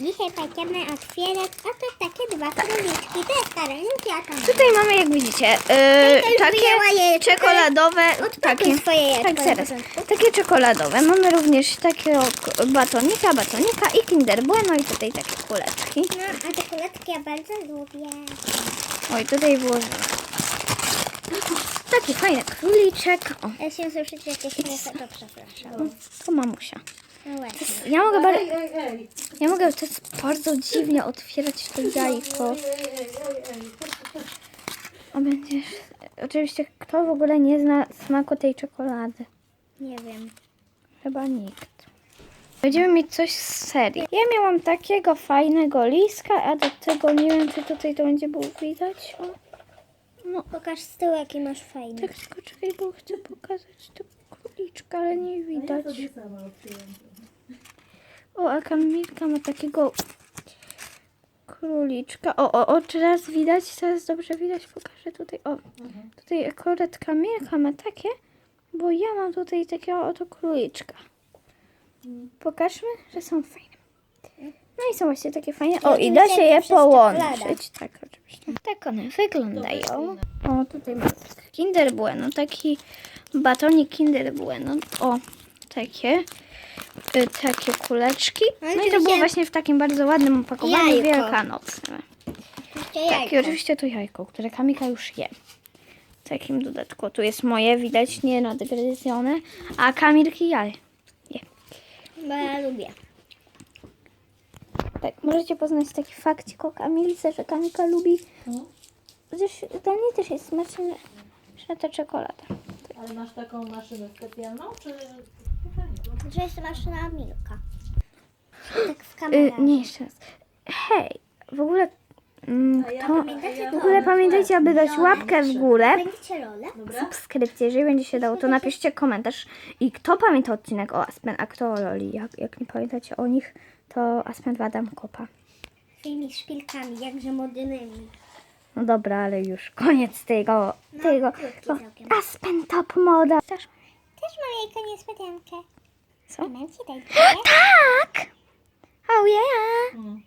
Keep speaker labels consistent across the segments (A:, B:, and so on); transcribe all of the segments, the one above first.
A: Dzisiaj będziemy otwierać oto takie dwa króliczki. To jest Karolinki, a to
B: Tutaj mamy, jak widzicie, yy, takie czekoladowe, takie,
A: swoje
B: tak
A: na
B: zaraz,
A: początku.
B: takie czekoladowe. Mamy również takiego k- batonika, batonika i Kinder Bueno i tutaj takie kuleczki.
A: No, a te kuleczki ja bardzo lubię.
B: Oj, tutaj włożyłam. Taki fajny króliczek. O,
A: Ja się słyszycie jakieś śmiechy, to przepraszam.
B: to mamusia. Ja mogę, bar- ja mogę to jest bardzo dziwnie otwierać to jajko. O, będziesz... Oczywiście, kto w ogóle nie zna smaku tej czekolady?
A: Nie wiem.
B: Chyba nikt. Będziemy mieć coś z serii. Ja miałam takiego fajnego liska, a do tego nie wiem, czy tutaj to będzie było widać. O, no,
A: Pokaż z tyłu, jaki masz fajny.
B: tak, tylko czekaj, bo chcę pokazać tego króliczka, ale nie
C: Ja
B: widać. O, a Kamilka ma takiego króliczka. O, o, o, teraz widać, teraz dobrze widać, pokażę tutaj. O, tutaj akurat Kamilka ma takie, bo ja mam tutaj takiego oto króliczka. Pokażmy, że są fajne. No i są właśnie takie fajne. O, i da się je połączyć. Tak, oczywiście. Tak one wyglądają. O, tutaj tak Kinder Bueno, taki batonik Kinder Bueno. O, takie. y, Takie kuleczki.
A: No i
B: No to było właśnie w takim bardzo ładnym opakowaniu
A: Jajko.
B: wielkanocnym. Tak, i oczywiście to jajko, które Kamika już je. W takim dodatku. Tu jest moje, widać, nie nadgryzione, a Kamilki jaj. Je.
A: Bo ja lubię.
B: Tak, możecie poznać taki fakcik o Kamilce, że Kamilka lubi. Zresztą dla mnie też jest smaczna że ta czekolada.
C: Ale masz taką maszynę specjalną, czy...
A: Że jest maszyna Milka. Tak w
B: Y,
A: kamerze.
B: nie, jeszcze raz. Hej, w ogóle. Mm,
C: A ja
B: to,
C: pamiętacie,
B: w ogóle pamiętajcie, aby dać łapkę w górę.
A: Będziecie rolę?
C: Dobra?
B: subskrypcję. Jeżeli będzie się dało, to napiszcie komentarz. I kto pamięta odcinek o Aspen, a kto o Loli? Jak, jak nie pamiętacie o nich, to Aspen Wadam kopa.
A: Tymi szpilkami, jakże modnymi.
B: No dobra, ale już koniec tego. tego.
A: krótki
B: O,
A: całkiem.
B: Aspen Top Moda. Też,
A: Też mam jajko niespodziankę.
B: Co? Tak! Oh yeah!
C: Mm.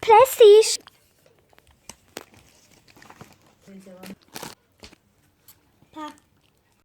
B: Prestiż! Pa.